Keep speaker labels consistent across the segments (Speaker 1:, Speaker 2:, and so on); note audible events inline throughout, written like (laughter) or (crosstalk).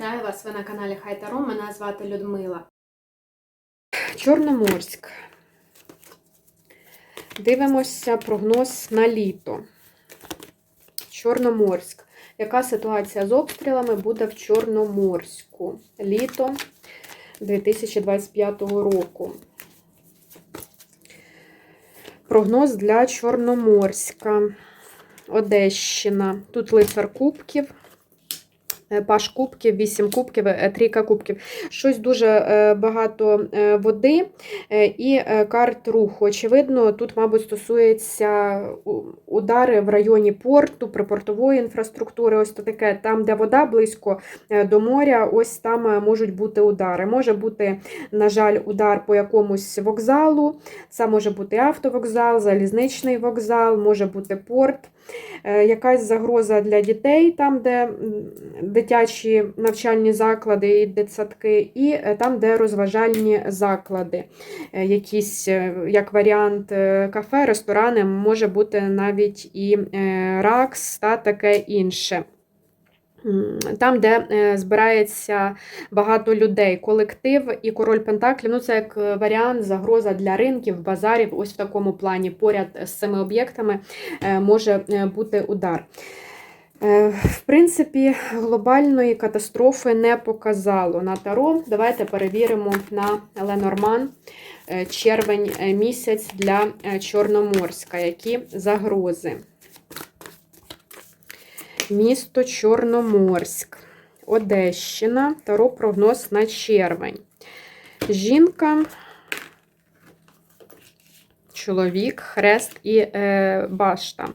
Speaker 1: Вітаю вас! Ви на каналі Хайтаром. Мене звати Людмила.
Speaker 2: Чорноморськ. Дивимося прогноз на літо. Чорноморськ. Яка ситуація з обстрілами буде в Чорноморську? Літо 2025 року. Прогноз для Чорноморська. Одещина. Тут лицар кубків. Е, Паш кубків, 8 кубків, е, трійка кубків. Щось дуже е, багато води і карт руху. Очевидно, тут, мабуть, стосується удари в районі порту, припортової інфраструктури. Ось то таке, там, де вода близько до моря, ось там можуть бути удари. Може бути, на жаль, удар по якомусь вокзалу, це може бути автовокзал, залізничний вокзал, може бути порт. Е, Якась загроза для дітей, там, де дитячі навчальні заклади і дитсадки, і е, там, де розважальні заклади. Е, Якісь, як варіант, кафе, ресторани, може бути навіть і РАКС та таке інше. Там, де е, збирається багато людей, колектив і король Пентаклів, ну це як е, варіант, загроза для ринків, базарів. Ось в такому плані поряд з цими об'єктами е, може бути удар. В принципі, глобальної катастрофи не показало на Таро. Давайте перевіримо на Ленорман червень місяць для Чорноморська. Які загрози? Місто Чорноморськ, Одещина, Таро прогноз на червень. Жінка, чоловік, хрест і е, башта.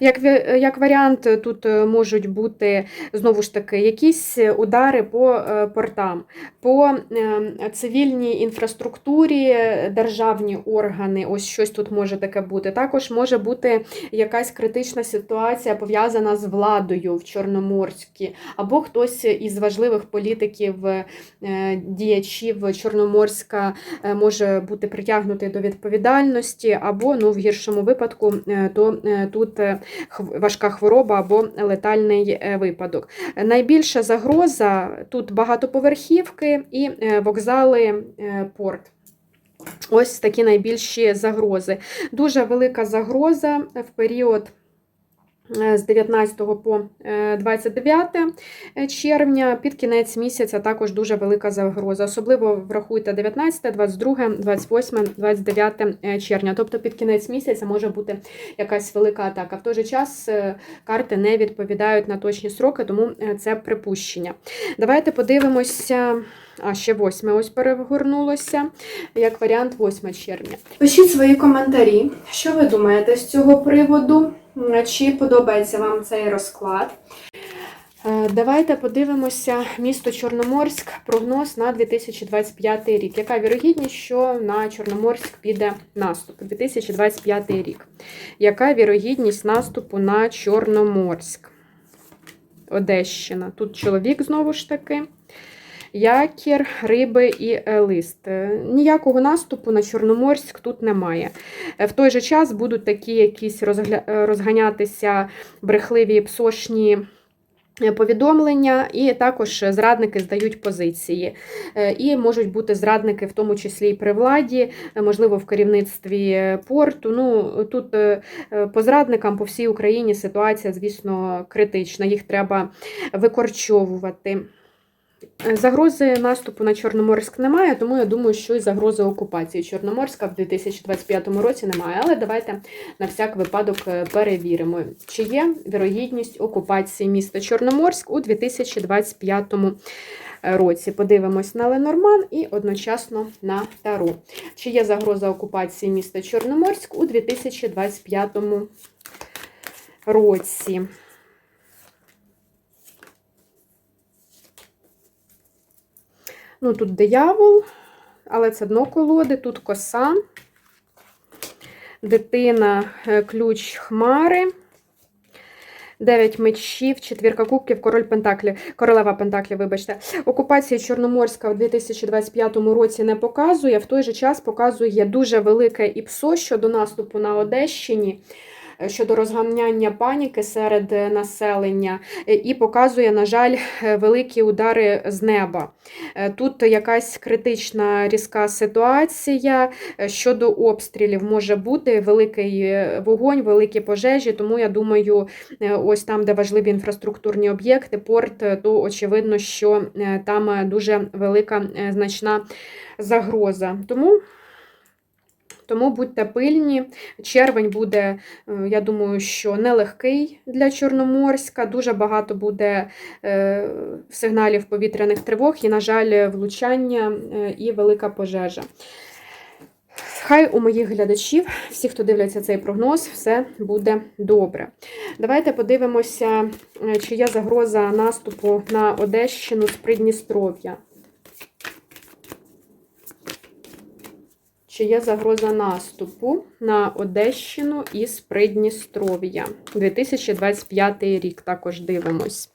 Speaker 2: Як, як варіант, тут е, можуть бути знову ж таки якісь удари по е, портам, по е, цивільній інфраструктурі, державні органи. Ось щось тут може таке бути. Також може бути якась критична ситуація пов'язана з владою в Чорноморській, або хтось із важливих політиків, діячів Чорноморська може бути притягнутий до відповідальності, або ну, в гіршому випадку, е, то е, тут е, важка хвороба або летальний випадок. Найбільша загроза тут багатоповерхівки і вокзали порт. Ось такі найбільші загрози. Дуже велика загроза в період з 19 по е, 29 червня. Під кінець місяця також дуже велика загроза. Особливо врахуйте 19, 22, 28, 29 червня. Тобто під кінець місяця може бути якась велика атака. В той же час е, карти не відповідають на точні сроки, тому е, це припущення. Давайте подивимося. А ще 8 ось перегорнулося, як варіант 8 червня.
Speaker 1: Пишіть свої коментарі, що ви думаєте з цього приводу, чи подобається вам цей розклад.
Speaker 2: Е, Давайте подивимося місто Чорноморськ, прогноз на 2025 рік. Яка вірогідність, що на Чорноморськ піде наступ? 2025 рік. Яка вірогідність наступу на Чорноморськ? Одещина. Тут чоловік знову ж таки. Якір, риби і е, лист. Е, Ніякого наступу на Чорноморськ тут немає. Е, В той же час будуть такі якісь розганятися брехливі псошні повідомлення, і також зрадники здають позиції. І можуть бути зрадники, в тому числі і при владі, можливо, в керівництві порту. Ну, тут по зрадникам по всій Україні ситуація, звісно, критична. Їх треба викорчовувати. Е, Загрози наступу на Чорноморськ немає, тому я думаю, що і загрози окупації Чорноморська в 2025 році немає. Але давайте на всяк випадок е, перевіримо, чи є вірогідність окупації міста Чорноморськ у 2025 році. Подивимось на Ленорман і одночасно на Тару. Чи є загроза окупації міста Чорноморськ у 2025 році? Ну, тут диявол, але це дно колоди, тут коса, дитина, е, ключ хмари, дев'ять мечів, четвірка кубків, король Пентаклів, королева Пентаклів, вибачте. Окупація Чорноморська у 2025 році не показує, в той же час показує дуже велике іпсо щодо наступу на Одещині. Щодо розганяння паніки серед е, населення е, і показує, на жаль, е, великі удари з неба. Тут якась критична різка ситуація щодо обстрілів може бути великий вогонь, великі пожежі. Тому я думаю, ось там, де важливі інфраструктурні об'єкти, порт, то очевидно, що там дуже велика значна загроза. Тому. Тому будьте пильні. Червень буде, е, я думаю, що нелегкий для Чорноморська. Дуже багато буде е, сигналів повітряних тривог і, на жаль, влучання е, і велика пожежа. Хай у моїх глядачів, всі, хто дивляться цей прогноз, все буде добре. Давайте подивимося, чи є загроза наступу на Одещину з Придністров'я. Чи є загроза наступу на Одещину із Придністров'я? 2025 рік також дивимось.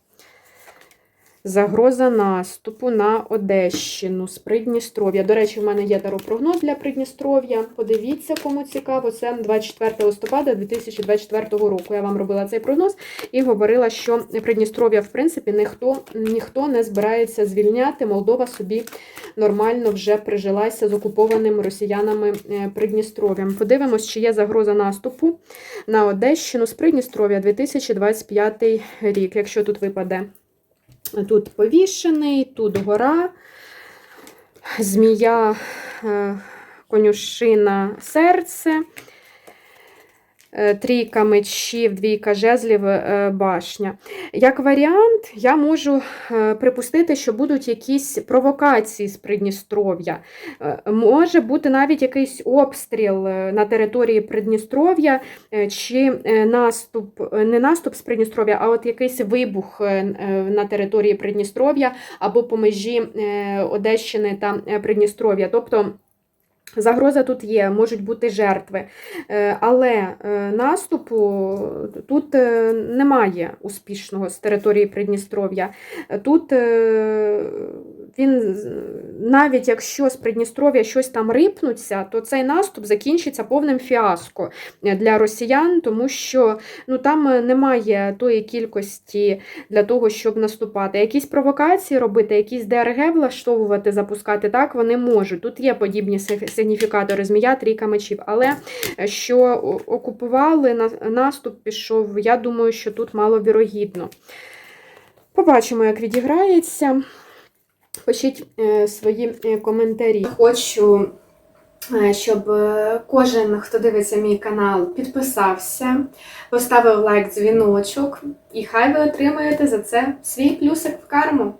Speaker 2: Загроза наступу на Одещину з Придністров'я. До речі, в мене є таропрогноз для Придністров'я. Подивіться, кому цікаво. Це 24 листопада 2024 року. Я вам робила цей прогноз і говорила, що Придністров'я, в принципі, ніхто, ніхто не збирається звільняти. Молдова собі нормально вже прижилася з окупованим росіянами е, Придністров'ям. Подивимось, чи є загроза наступу на Одещину з Придністров'я 2025 рік. Якщо тут випаде тут повішений, тут гора, змія, е, конюшина, серце. Е, Трійка мечів, двійка жезлів, е, башня. Як варіант, я можу е, припустити, що будуть якісь провокації з Придністров'я. Може бути навіть якийсь обстріл на території Придністров'я, чи наступ, не наступ з Придністров'я, а от якийсь вибух на території Придністров'я або по межі Одещини та Придністров'я. Тобто Загроза тут є, можуть бути жертви, Е, але е, наступу тут е, немає успішного з території Придністров'я. Тут він, навіть якщо з Придністров'я щось там рипнуться, то цей наступ закінчиться повним фіаско для росіян, тому що ну, там е, немає тої кількості для того, щоб наступати. Якісь провокації робити, якісь ДРГ влаштовувати, запускати, так, вони можуть. Тут є подібні сигніфікатори змія, трійка мечів, але е, що окупували, наступ пішов, я думаю, що тут маловірогідно. Побачимо, як відіграється. Пишіть е, свої е, коментарі.
Speaker 1: Хочу, е, щоб кожен, хто дивиться мій канал, підписався, поставив лайк, дзвіночок, і хай ви отримаєте за це свій плюсик в карму.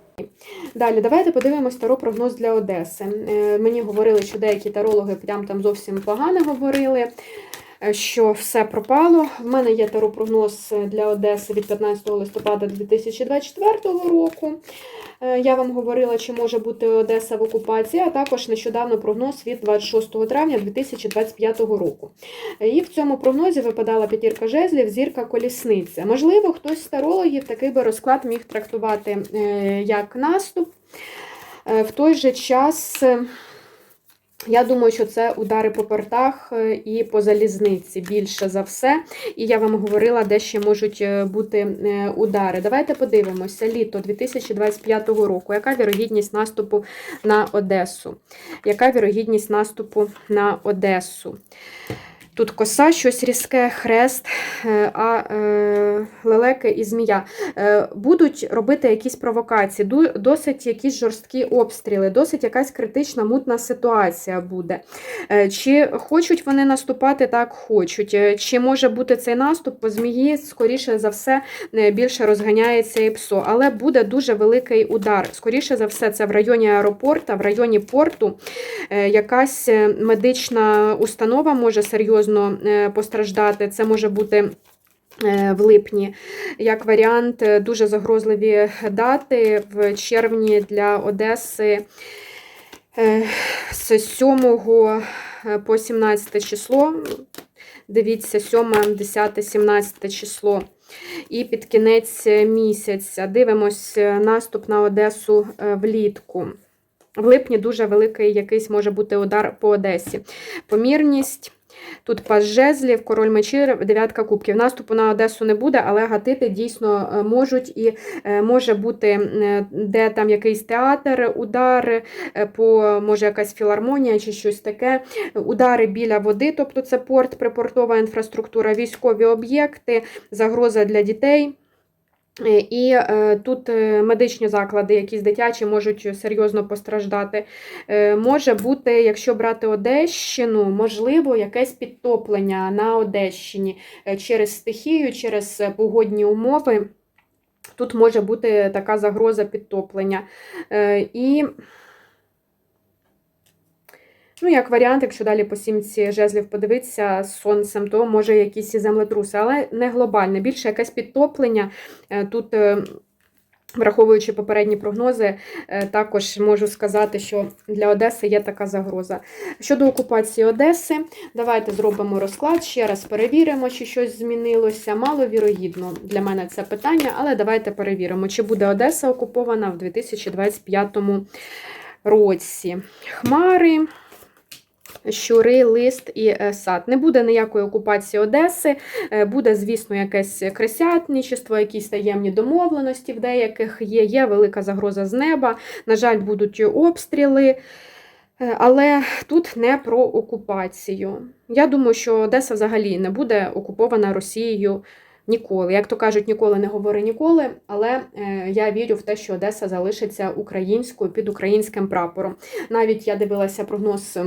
Speaker 2: Далі, давайте подивимось таро прогноз для Одеси. Мені говорили, що деякі тарологи прям там зовсім погано говорили, що все пропало. В мене є таро прогноз для Одеси від 15 листопада 2024 року. Е, Я вам говорила, чи може бути Одеса в окупації, а також нещодавно прогноз від 26 травня 2025 року. Е, І в цьому прогнозі випадала п'ятірка жезлів, зірка колісниця. Можливо, хтось з тарологів такий би розклад міг трактувати е, як наступ. Е, В той же час. Я думаю, що це удари по портах е, і по залізниці більше за все. І я вам говорила, де ще можуть е, бути е, удари. Давайте подивимося. Літо 2025 року. Яка вірогідність наступу на Одесу? Яка вірогідність наступу на Одесу? Тут коса, щось різке, хрест, е, а е, лелеки і змія. Е, Будуть робити якісь провокації, досить якісь жорсткі обстріли, досить якась критична мутна ситуація буде. Е, Чи хочуть вони наступати? Так, хочуть. Е, Чи може бути цей наступ по змії, скоріше за все, е, більше розганяється і псо, але буде дуже великий удар. Скоріше за все, це в районі аеропорта, в районі порту. Е, Якась е, медична установа може серйозно е, постраждати. Це може бути. е, В липні, як варіант, е, дуже загрозливі дати в червні для Одеси з 7 по 17 число. Дивіться, 7, 10, 17 число. І під кінець місяця дивимось наступ на Одесу влітку. В липні дуже великий якийсь може бути удар по Одесі. Помірність. Тут пас жезлів, король мечів, дев'ятка кубків. Наступу на Одесу не буде, але гатити дійсно е, можуть і е, може бути е, де там якийсь театр, удар, е, по може якась філармонія чи щось таке. Удари біля води, тобто це порт, припортова інфраструктура, військові об'єкти, загроза для дітей. І е, тут е, медичні заклади, якісь дитячі, можуть серйозно постраждати. Е, може бути, якщо брати Одещину, можливо, якесь підтоплення на Одещині через стихію, через погодні умови. Тут може бути така загроза підтоплення. І, ну, як варіант, якщо далі по сімці жезлів подивитися з сонцем, то може якісь і землетруси, але не глобальне. Більше якесь підтоплення. Е, Тут, е, враховуючи попередні прогнози, е, також можу сказати, що для Одеси є така загроза. Щодо окупації Одеси, давайте зробимо розклад, ще раз перевіримо, чи щось змінилося. Маловірогідно для мене це питання, але давайте перевіримо, чи буде Одеса окупована в 2025 році. Хмари. Щури, лист і е, сад. Не буде ніякої окупації Одеси, е, буде, звісно, якесь кресятничество, якісь таємні домовленості в деяких є, є велика загроза з неба. На жаль, будуть обстріли. Е, Але тут не про окупацію. Я думаю, що Одеса взагалі не буде окупована Росією ніколи. Як то кажуть, ніколи не говори ніколи, але я вірю в те, що Одеса залишиться українською під українським прапором. Навіть я дивилася прогноз.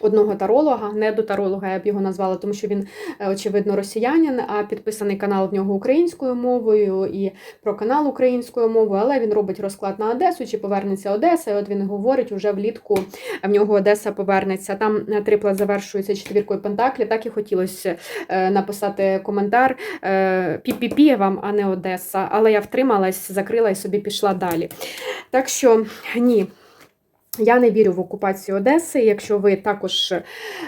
Speaker 2: Одного таролога, не до таролога, я б його назвала, тому що він, е, очевидно, росіянин, а підписаний канал в нього українською мовою і про канал українською мовою, але він робить розклад на Одесу, чи повернеться Одеса. І от він говорить, уже влітку в нього Одеса повернеться. Там е, триплет завершується четвіркою Пентаклі. Так і хотілося е, написати коментар пі-пі-пі вам, а не Одеса. Але я втрималась, закрила і собі пішла далі. Так що ні. Я не вірю в окупацію Одеси. Якщо ви також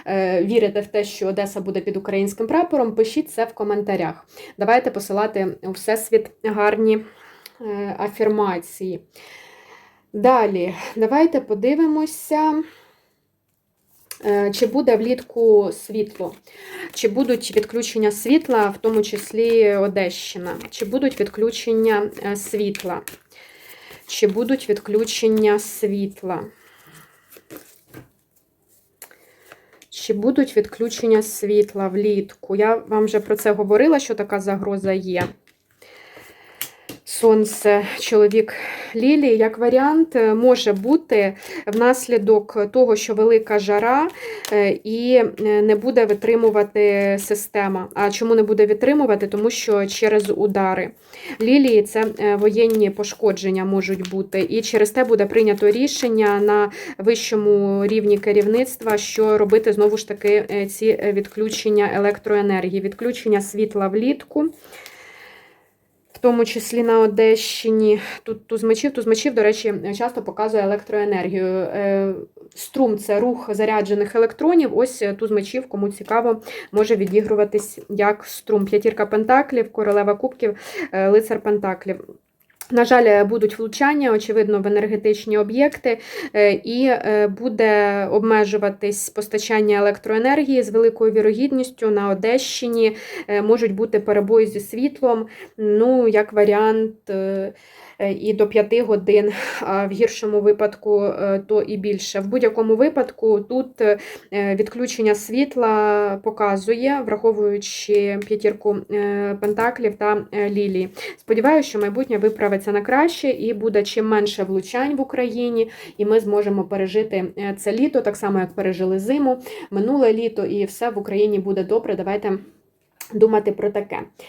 Speaker 2: е, вірите в те, що Одеса буде під українським прапором, пишіть це в коментарях. Давайте посилати у всесвіт гарні е, афірмації. Далі, давайте подивимося. е, Чи буде влітку світло? Чи будуть відключення світла, в тому числі Одещина? Чи будуть відключення світла? Чи будуть відключення світла? Чи будуть відключення світла влітку? Я вам вже про це говорила, що така загроза є. Сонце, чоловік Лілії, як варіант, е, може бути внаслідок того, що велика жара е, і е, не буде витримувати система. А чому не буде витримувати? Тому що через удари. Лілії це воєнні пошкодження можуть бути. І через те буде прийнято рішення на вищому рівні керівництва, що робити знову ж таки ці відключення електроенергії, відключення світла влітку. В тому числі на Одещині. Тут Тузмачів, Тузмачів, Туз до речі, часто показує електроенергію. Е, Струм це рух заряджених електронів. Ось Тузмачів, туз мечів, кому цікаво, може відігруватись як струм. П'ятірка пентаклів, королева кубків, е, лицар пентаклів. На жаль, будуть влучання, очевидно, в енергетичні об'єкти, е, і е, буде обмежуватись постачання електроенергії з великою вірогідністю на Одещині. Е, Можуть бути перебої зі світлом. Ну, як варіант, е, е, і до 5 годин, (laughs) в гіршому випадку е, то і більше. В будь-якому випадку тут е, відключення світла показує, враховуючи п'ятірку е, пентаклів та е, лілії. Сподіваюся, що майбутнє виправиться на краще і буде чим менше влучань в Україні, і ми зможемо пережити е, це літо, так само як пережили зиму, минуле літо, і все в Україні буде добре. Давайте думати про таке.